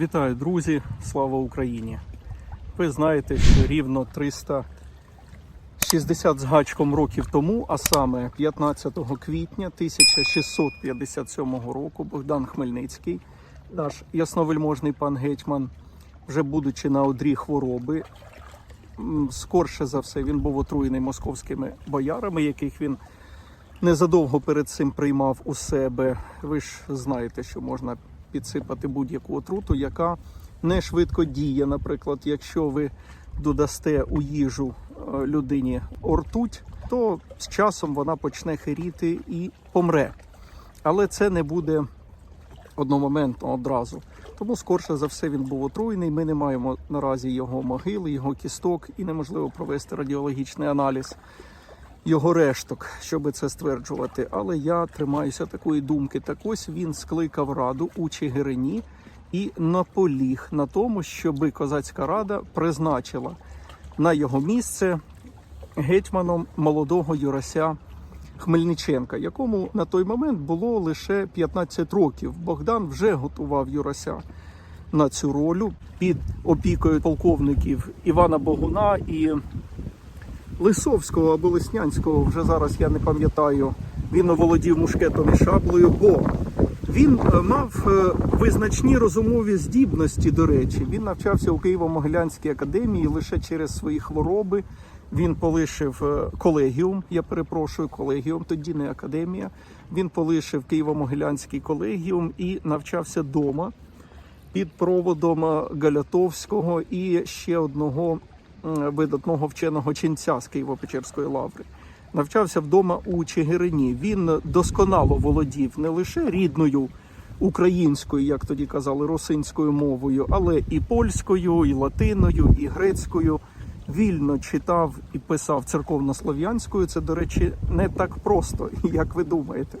Вітаю, друзі! Слава Україні! Ви знаєте, що рівно 360 з гачком років тому, а саме 15 квітня 1657 року, Богдан Хмельницький, наш ясновельможний пан гетьман, вже будучи на одрі хвороби, скорше за все він був отруєний московськими боярами, яких він незадовго перед цим приймав у себе. Ви ж знаєте, що можна підсипати будь-яку отруту, яка не швидко діє. Наприклад, якщо ви додасте у їжу е, людині ортуть, то з часом вона почне хиріти і помре. Але це не буде одномоментно одразу. Тому, скорше за все, він був отруєний. Ми не маємо наразі його могили, його кісток, і неможливо провести радіологічний аналіз його решток, щоб це стверджувати. Але я тримаюся такої думки. Так ось він скликав раду у Чигирині і наполіг на тому, щоби козацька рада призначила на його місце гетьманом молодого Юрася Хмельниченка, якому на той момент було лише 15 років. Богдан вже готував Юрася на цю роль під опікою полковників Івана Богуна і Лисовського або Лиснянського, вже зараз я не пам'ятаю. Він оволодів мушкетом і шаблею, бо він е, мав е, визначні розумові здібності, до речі. Він навчався у Києво-Могилянській академії лише через свої хвороби. Він полишив е, колегіум, я перепрошую, колегіум, тоді не академія. Він полишив Києво-Могилянський колегіум і навчався вдома під проводом Галятовського і ще одного видатного вченого ченця з Києво-Печерської лаври. Навчався вдома у Чигирині. Він досконало володів не лише рідною українською, як тоді казали, росинською мовою, але і польською, і латиною, і грецькою. Вільно читав і писав церковнослов'янською. Це, до речі, не так просто, як ви думаєте.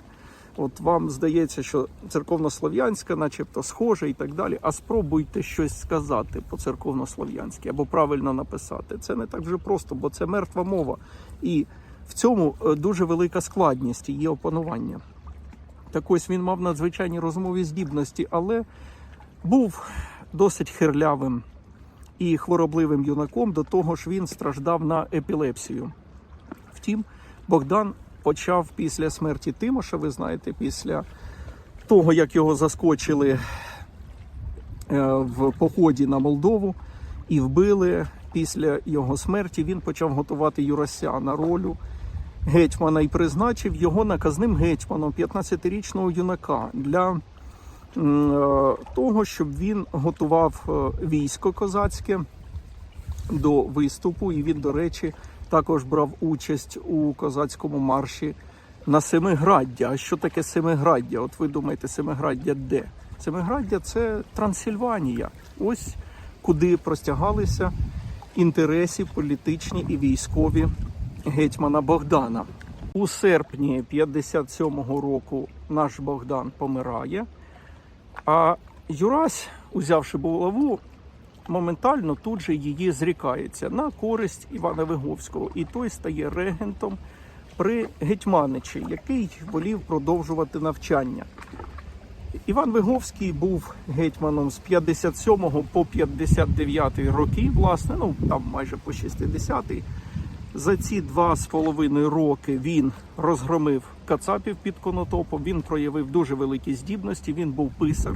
От вам здається, що церковнослов'янська, начебто, схожа і так далі. А спробуйте щось сказати по церковнослов'янськи або правильно написати. Це не так вже просто, бо це мертва мова. І в цьому е, дуже велика складність її опанування. Так ось він мав надзвичайні розмові здібності, але був досить хирлявим і хворобливим юнаком. До того ж, він страждав на епілепсію. Втім, Богдан почав після смерті Тимоша, ви знаєте, після того, як його заскочили е, в поході на Молдову і вбили після його смерті, він почав готувати Юрася на ролю гетьмана і призначив його наказним гетьманом 15-річного юнака для е, того, щоб він готував е, військо козацьке до виступу. І він, до речі, також брав участь у козацькому марші на Семиграддя. А що таке Семиграддя? От ви думаєте, Семиграддя де? Семиграддя це Трансильванія. Ось куди простягалися інтереси політичні і військові гетьмана Богдана. У серпні 57-го року наш Богдан помирає, а Юрась, узявши булаву, моментально тут же її зрікається на користь Івана Виговського, і той стає регентом при гетьманичі, який волів продовжувати навчання. Іван Виговський був гетьманом з 57 по 59 роки, власне, ну там майже по 60-й. За ці два з половиною роки він розгромив Кацапів під Конотопом. Він проявив дуже великі здібності. Він був писар.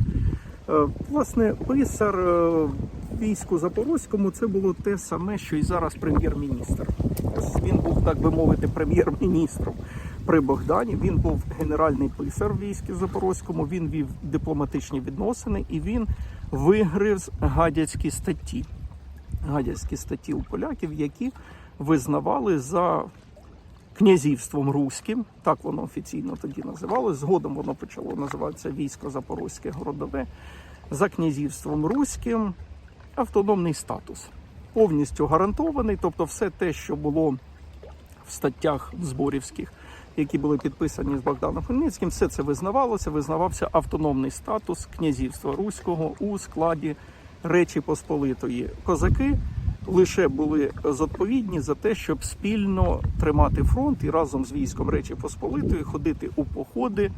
Е, Власне, писар е, війську Запорозькому це було те саме, що і зараз прем'єр-міністр. Ось Він був, так би мовити, прем'єр-міністром при Богдані. Він був генеральний писар в війську Запорозькому. Він вів дипломатичні відносини і він вигриз гадяцькі статті. Гадяцькі статті у поляків, які визнавали за князівством руським, так воно офіційно тоді називалось. Згодом воно почало називатися військо Запорозьке городове. За князівством руським автономний статус повністю гарантований, тобто все те, що було в статтях зборівських, які були підписані з Богданом Хмельницьким, все це визнавалося. Визнавався автономний статус князівства руського у складі Речі Посполитої. Козаки лише були зодповідні за те, щоб спільно тримати фронт і разом з військом Речі Посполитої ходити у походи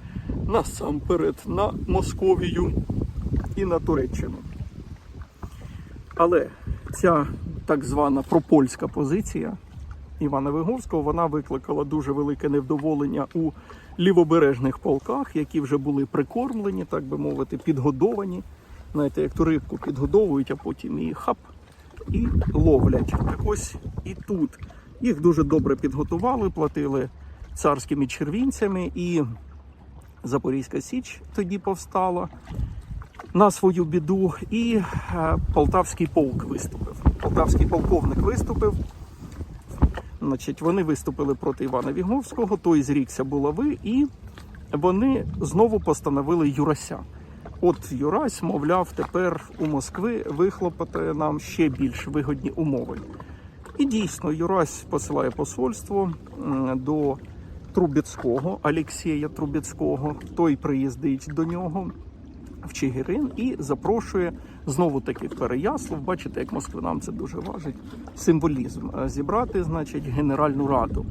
насамперед на Московію і на Туреччину. Але ця так звана пропольська позиція Івана Виговського вона викликала дуже велике невдоволення у лівобережних полках, які вже були прикормлені, так би мовити, підгодовані. Знаєте, як ту рибку підгодовують, а потім її хап і ловлять. Так ось і тут їх дуже добре підготували, платили царськими червінцями, і Запорізька Січ тоді повстала на свою біду, і е, Полтавський полк виступив. Полтавський полковник виступив. Значить, вони виступили проти Івана Віговського, той зрікся булави, і вони знову постановили Юрася. От Юрась, мовляв, тепер у Москви вихлопотає нам ще більш вигодні умови. І дійсно, Юрась посилає посольство до Трубецького, Алексія Трубецького. Той приїздить до нього в Чигирин і запрошує знову таки Переяслав. Бачите, як москвинам це дуже важить. Символізм Е, зібрати, значить, Генеральну Раду.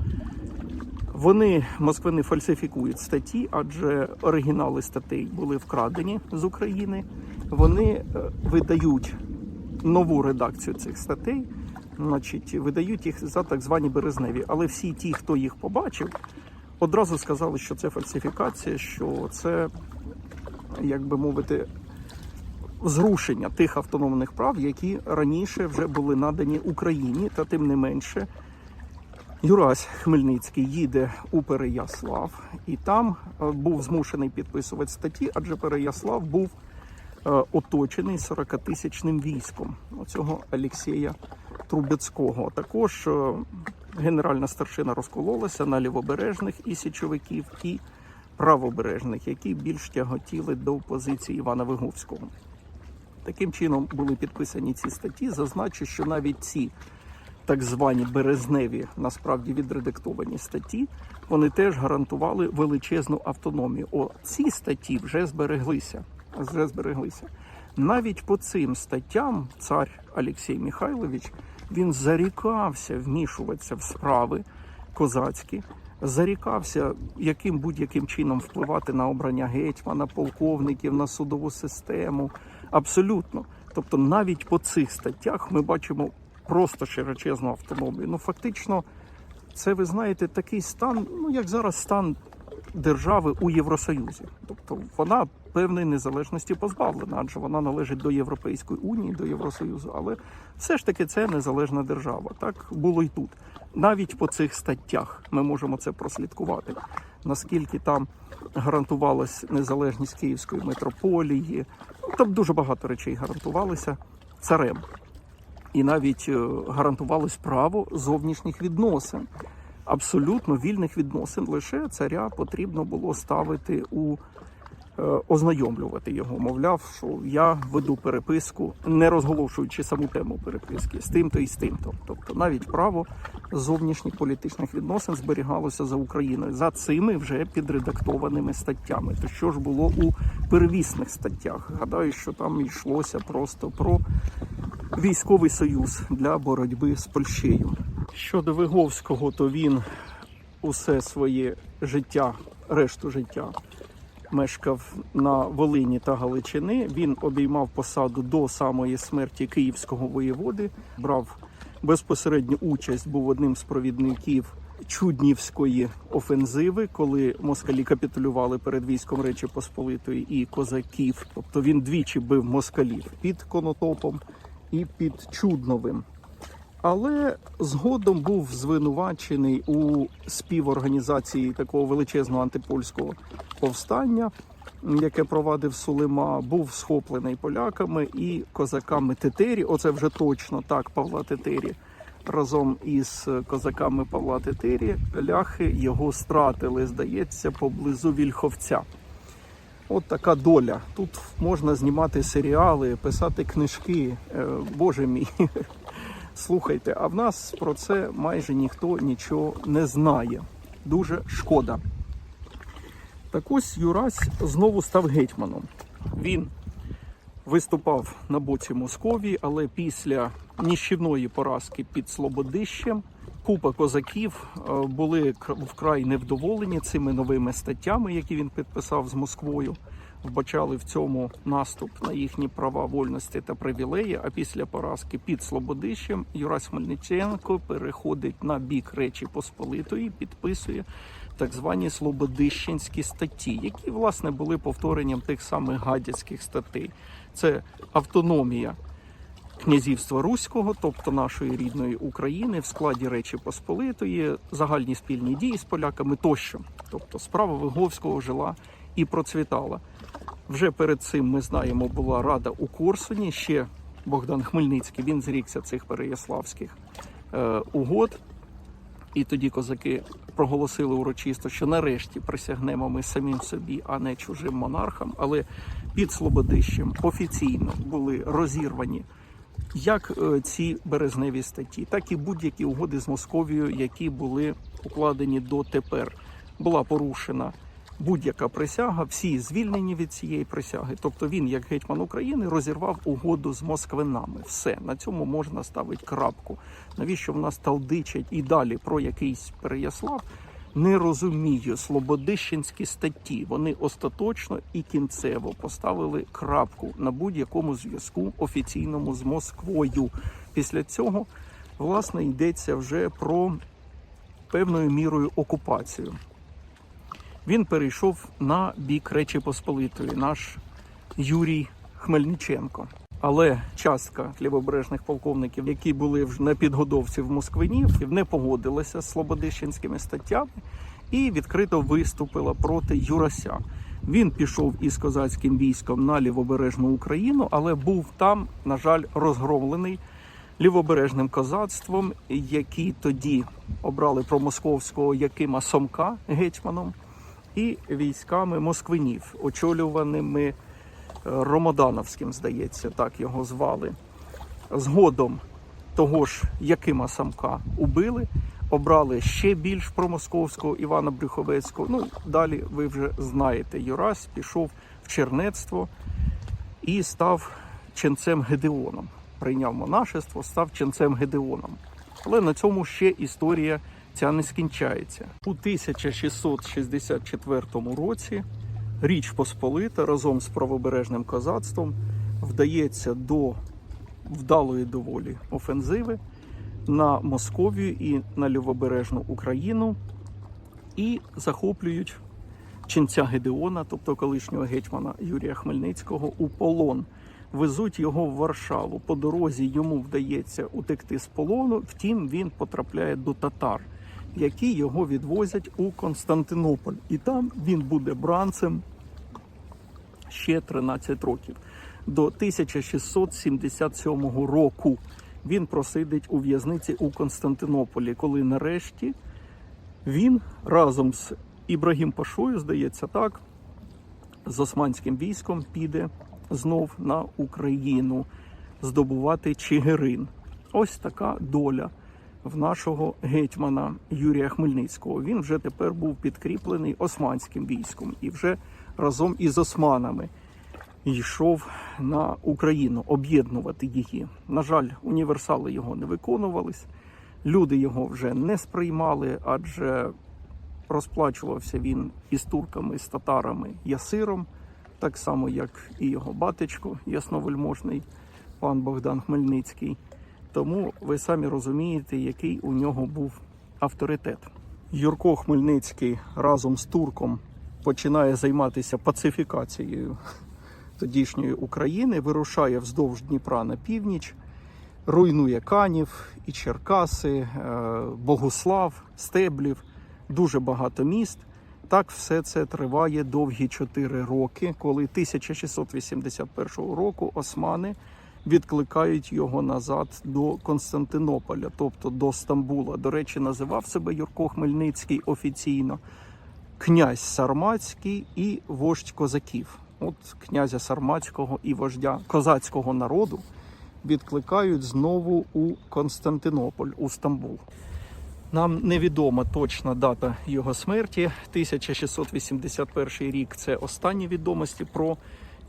Вони москвини фальсифікують статті, адже оригінали статей були вкрадені з України. Вони е, видають нову редакцію цих статей, значить, видають їх за так звані березневі. Але всі ті, хто їх побачив, одразу сказали, що це фальсифікація, що це, як би мовити, зрушення тих автономних прав, які раніше вже були надані Україні, та тим не менше. Юрась Хмельницький їде у Переяслав, і там е, був змушений підписувати статті, адже Переяслав був е, оточений 40-тисячним військом оцього Олексія Трубецького. Також е, генеральна старшина розкололася на лівобережних і січовиків, і правобережних, які більш тяготіли до позиції Івана Виговського. Таким чином були підписані ці статті. Зазначу, що навіть ці так звані березневі, насправді відредактовані статті, вони теж гарантували величезну автономію. О, ці статті вже збереглися. Вже збереглися. Навіть по цим статтям цар Олексій Михайлович він зарікався вмішуватися в справи козацькі, зарікався яким будь-яким чином впливати на обрання гетьмана, полковників, на судову систему. Абсолютно. Тобто, навіть по цих статтях ми бачимо просто широчезну автономію. Ну, фактично, це ви знаєте такий стан, ну як зараз стан держави у Євросоюзі. Тобто вона певної незалежності позбавлена, адже вона належить до Європейської унії, до Євросоюзу. Але все ж таки це незалежна держава. Так було і тут. Навіть по цих статтях ми можемо це прослідкувати. Наскільки там гарантувалась незалежність Київської митрополії, там дуже багато речей гарантувалися царем і навіть е, гарантувалось право зовнішніх відносин, абсолютно вільних відносин. Лише царя потрібно було ставити у ознайомлювати його. Мовляв, що я веду переписку, не розголошуючи саму тему переписки з тим-то і з тим-то. Тобто навіть право зовнішніх політичних відносин зберігалося за Україною за цими вже підредактованими статтями. То що ж було у первісних статтях? Гадаю, що там йшлося просто про військовий союз для боротьби з Польщею. Щодо Виговського, то він усе своє життя, решту життя мешкав на Волині та Галичини. Він обіймав посаду до самої смерті київського воєводи, брав безпосередню участь, був одним з провідників. Чуднівської офензиви, коли москалі капітулювали перед військом Речі Посполитої і козаків. Тобто він двічі бив москалів під Конотопом і під Чудновим. Але згодом був звинувачений у співорганізації такого величезного антипольського повстання, яке провадив Сулима, був схоплений поляками і козаками Тетері. Оце вже точно так, Павла Тетері. Разом із козаками Павла Тетері ляхи його стратили, здається, поблизу Вільховця. От така доля. Тут можна знімати серіали, писати книжки. Е, Боже мій. Слухайте, а в нас про це майже ніхто нічого не знає. Дуже шкода. Так ось Юрась знову став гетьманом. Він виступав на боці Московії, але після ніщівної поразки під Слободищем купа козаків е, були вкрай невдоволені цими новими статтями, які він підписав з Москвою. Вбачали в цьому наступ на їхні права, вольності та привілеї. А після поразки під Слободищем Юрась Хмельниченко переходить на бік Речі Посполитої, підписує так звані Слободищенські статті, які власне були повторенням тих самих гадяцьких статей. Це автономія князівства Руського, тобто нашої рідної України, в складі Речі Посполитої, загальні спільні дії з поляками тощо. Тобто справа Виговського жила і процвітала. Вже перед цим ми знаємо, була рада у Корсуні. Ще Богдан Хмельницький він зрікся цих переяславських е, угод. І тоді козаки проголосили урочисто, що нарешті присягнемо ми самим собі, а не чужим монархам. Але під Слободищем офіційно були розірвані як е, ці березневі статті, так і будь-які угоди з Московією, які були укладені дотепер. Була порушена будь-яка присяга, всі звільнені від цієї присяги. Тобто він, як гетьман України, розірвав угоду з москвинами. Все на цьому можна ставити крапку. Навіщо в нас талдичать і далі про якийсь Переяслав? Не розумію слободищенські статті. Вони остаточно і кінцево поставили крапку на будь-якому зв'язку офіційному з Москвою. Після цього власне йдеться вже про певною мірою окупацію. Він перейшов на бік Речі Посполитої, наш Юрій Хмельниченко. Але частка лівобережних полковників, які були вже на підготовці в Москвинів, не погодилася з слободищенськими статтями і відкрито виступила проти Юрася. Він пішов із козацьким військом на лівобережну Україну, але був там, на жаль, розгромлений лівобережним козацтвом, які тоді обрали промосковського Якима Сомка гетьманом і військами москвинів, очолюваними е, Ромодановським, здається, так його звали. Згодом того ж Якима Самка убили, обрали ще більш промосковського Івана Брюховецького. Ну, далі ви вже знаєте, Юрась пішов в чернецтво і став ченцем Гедеоном. Прийняв монашество, став ченцем Гедеоном. Але на цьому ще історія ця не скінчається. У 1664 році Річ Посполита разом з правобережним козацтвом вдається до вдалої доволі офензиви на Московію і на лівобережну Україну і захоплюють ченця Гедеона, тобто колишнього гетьмана Юрія Хмельницького, у полон. Везуть його в Варшаву. По дорозі йому вдається утекти з полону. Втім, він потрапляє до татар, які його відвозять у Константинополь, і там він буде бранцем ще 13 років. До 1677 року він просидить у в'язниці у Константинополі, коли нарешті він разом з Ібрагім Пашою, здається так, з османським військом піде знов на Україну здобувати Чигирин. Ось така доля в нашого гетьмана Юрія Хмельницького. Він вже тепер був підкріплений османським військом і вже разом із османами йшов на Україну об'єднувати її. На жаль, універсали його не виконувались, люди його вже не сприймали, адже розплачувався він із турками, з татарами Ясиром, так само, як і його батечко, ясновельможний пан Богдан Хмельницький. Тому ви самі розумієте, який у нього був авторитет. Юрко Хмельницький разом з турком починає займатися пацифікацією тодішньої України, вирушає вздовж Дніпра на північ, руйнує Канів і Черкаси, е, Богуслав, Стеблів, дуже багато міст. Так все це триває довгі 4 роки, коли 1681 року османи відкликають його назад до Константинополя, тобто до Стамбула. До речі, називав себе Юрко Хмельницький офіційно князь Сарматський і вождь козаків. От князя Сарматського і вождя козацького народу відкликають знову у Константинополь, у Стамбул. Нам невідома точна дата його смерті. 1681 рік це останні відомості про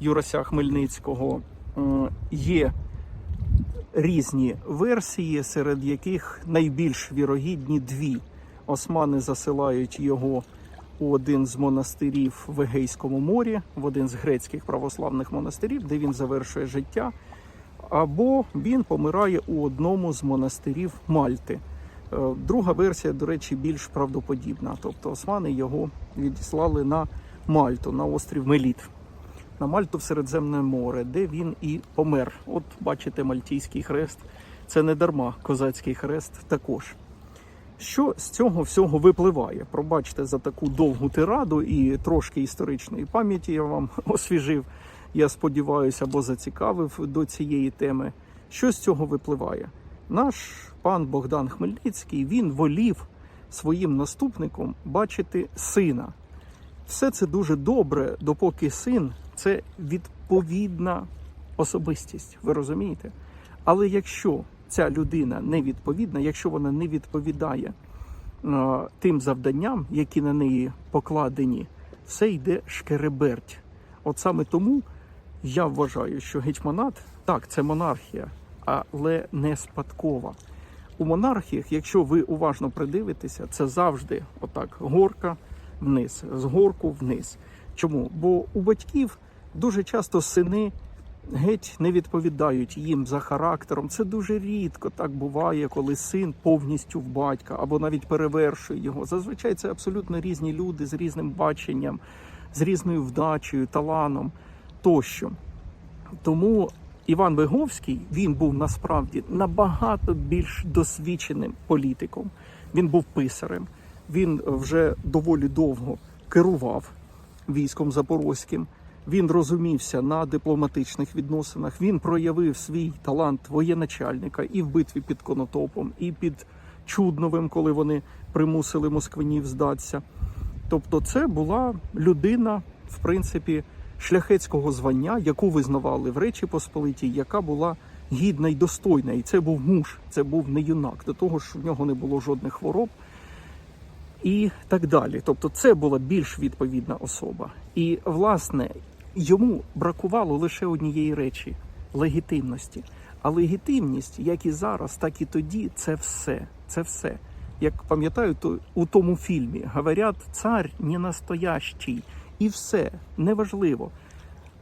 Юрася Хмельницького. М, Є різні версії, серед яких найбільш вірогідні дві. Османи засилають його у один з монастирів в Егейському морі, в один з грецьких православних монастирів, де він завершує життя, або він помирає у одному з монастирів Мальти. Е, Друга версія, до речі, більш правдоподібна. Тобто османи його відіслали на Мальту, на острів Меліт, на Мальту в Середземне море, де він і помер. От бачите, Мальтійський хрест. Це не дарма, козацький хрест також. Що з цього всього випливає? Пробачте за таку довгу тираду і трошки історичної пам'яті я вам освіжив. Я сподіваюся, або зацікавив до цієї теми. Що з цього випливає? Наш пан Богдан Хмельницький він волів своїм наступником бачити сина. Все це дуже добре, допоки син це відповідна особистість. Ви розумієте? Але якщо ця людина не відповідна, якщо вона не відповідає е, тим завданням, які на неї покладені, все йде шкереберть. От саме тому я вважаю, що гетьманат так, це монархія, але не спадкова. У монархіях, якщо ви уважно придивитеся, це завжди отак горка вниз, з горку вниз. Чому? Бо у батьків дуже часто сини геть не відповідають їм за характером. Це дуже рідко так буває, коли син повністю в батька або навіть перевершує його. Зазвичай це абсолютно різні люди з різним баченням, з різною вдачею, таланом тощо. Тому Іван Виговський він був насправді набагато більш досвідченим політиком. Він був писарем. Він вже доволі довго керував військом запорозьким. Він розумівся на дипломатичних відносинах. Він проявив свій талант воєначальника і в битві під Конотопом, і під Чудновим, коли вони примусили москвинів здатися. Тобто, це була людина, в принципі, шляхетського звання, яку визнавали в Речі Посполитій, яка була гідна й достойна. І це був муж, це був не юнак. До того ж, в нього не було жодних хвороб і так далі. Тобто, це була більш відповідна особа. І, власне, йому бракувало лише однієї речі легітимності. А легітимність, як і зараз, так і тоді, це все. Це все. Як пам'ятаю, то у тому фільмі говорять, цар не настоящий. І все неважливо.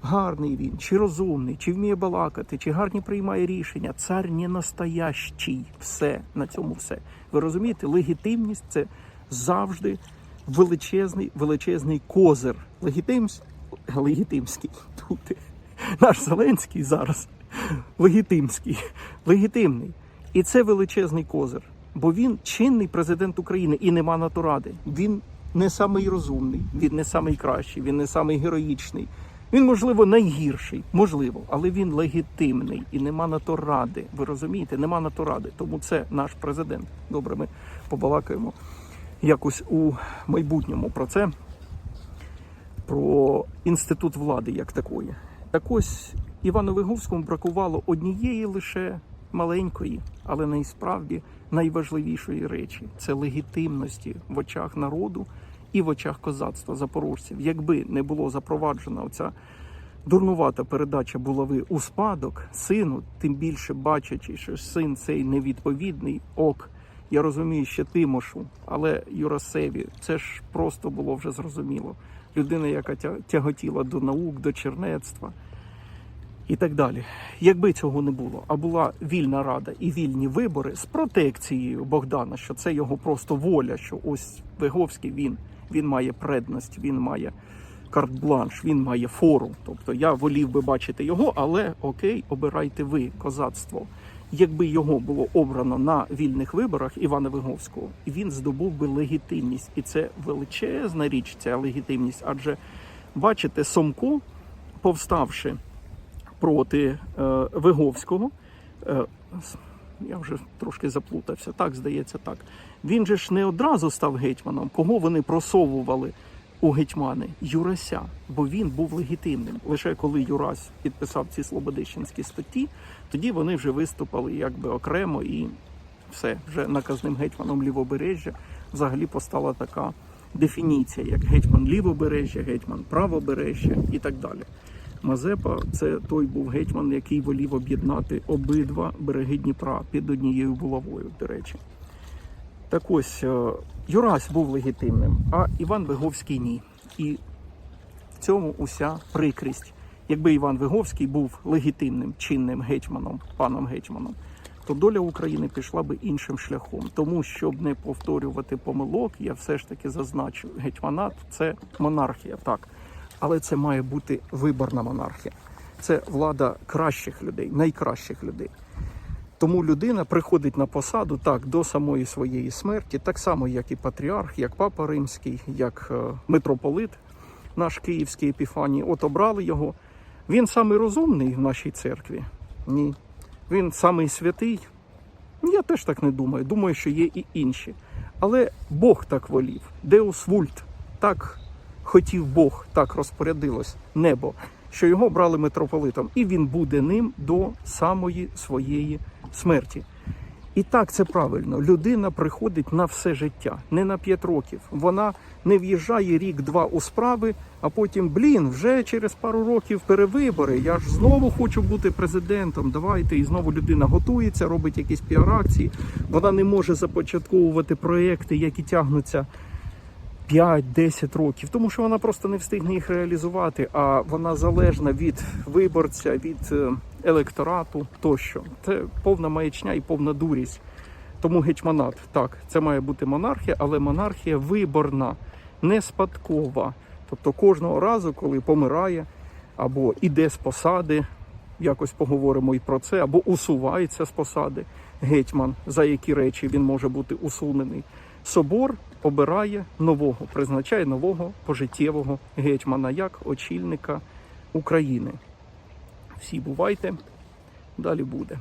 Гарний він, чи розумний, чи вміє балакати, чи гарні приймає рішення. Цар не настоящий. Все на цьому все. Ви розумієте, легітимність це завжди величезний, величезний козир. Легітимсь, легітимський. Тут наш Зеленський зараз легітимський, легітимний. І це величезний козир. Бо він чинний президент України і нема на то ради. Він не самий розумний, він не самий кращий, він не самий героїчний. Він, можливо, найгірший, можливо, але він легітимний і нема на то ради. Ви розумієте, нема на то ради. Тому це наш президент. Добре, ми побалакаємо якось у майбутньому про це, про інститут влади як такої. Так ось Івану Виговському бракувало однієї лише маленької, але насправді найважливішої речі це легітимності в очах народу і в очах козацтва запорожців. Якби не було запроваджена оця дурнувата передача булави у спадок сину, тим більше бачачи, що син цей невідповідний ок. Я розумію, ще Тимошу, але Юрасеві це ж просто було вже зрозуміло. Людина, яка тя- тяготіла до наук, до чернецтва і так далі. Якби цього не було, а була вільна рада і вільні вибори з протекцією Богдана, що це його просто воля, що ось Виговський він, він має предність, він має карт-бланш, він має фору. Тобто я волів би бачити його, але окей, обирайте ви козацтво. Якби його було обрано на вільних виборах Івана Виговського, він здобув би легітимність, і це величезна річ, ця легітимність. Адже бачите, Сомко, повставши проти е, Виговського. Е, я вже трошки заплутався. Так, здається, так. Він же ж не одразу став гетьманом. Кого вони просовували у гетьмани? Юрася, бо він був легітимним. Лише коли Юрась підписав ці слободищенські статті, тоді вони вже виступили якби окремо і все, вже наказним гетьманом лівобережжя взагалі постала така дефініція, як гетьман лівобережжя, гетьман правобережжя і так далі. Мазепа це той був гетьман, який волів об'єднати обидва береги Дніпра під однією булавою, до речі. Так ось е, Юрась був легітимним, а Іван Виговський ні. І в цьому уся прикрість. Якби Іван Виговський був легітимним чинним гетьманом, паном гетьманом, то доля України пішла би іншим шляхом. Тому, щоб не повторювати помилок, я все ж таки зазначу, гетьманат це монархія, так. Але це має бути виборна монархія. Це влада кращих людей, найкращих людей. Тому людина приходить на посаду так до самої своєї смерті, так само, як і патріарх, як папа римський, як е, митрополит, наш київський епіфаній. От обрали його. Він самий розумний в нашій церкві. Ні. Він самий святий. Я теж так не думаю. Думаю, що є і інші. Але Бог так волів. Деус вульт. Так хотів Бог, так розпорядилось небо, що його брали митрополитом, і він буде ним до самої своєї смерті. І так це правильно. Людина приходить на все життя, не на 5 років. Вона не в'їжджає рік-два у справи, а потім, блін, вже через пару років перевибори. Я ж знову хочу бути президентом. Давайте. І знову людина готується, робить якісь піар-акції. Вона не може започатковувати проекти, які тягнуться 5-10 років, тому що вона просто не встигне їх реалізувати, а вона залежна від виборця, від е, електорату тощо. Це повна маячня і повна дурість. Тому гетьманат, так, це має бути монархія, але монархія виборна, не спадкова. Тобто кожного разу, коли помирає або іде з посади, якось поговоримо і про це, або усувається з посади гетьман, за які речі він може бути усунений. Собор обирає нового, призначає нового пожиттєвого гетьмана як очільника України. Всі бувайте, далі буде.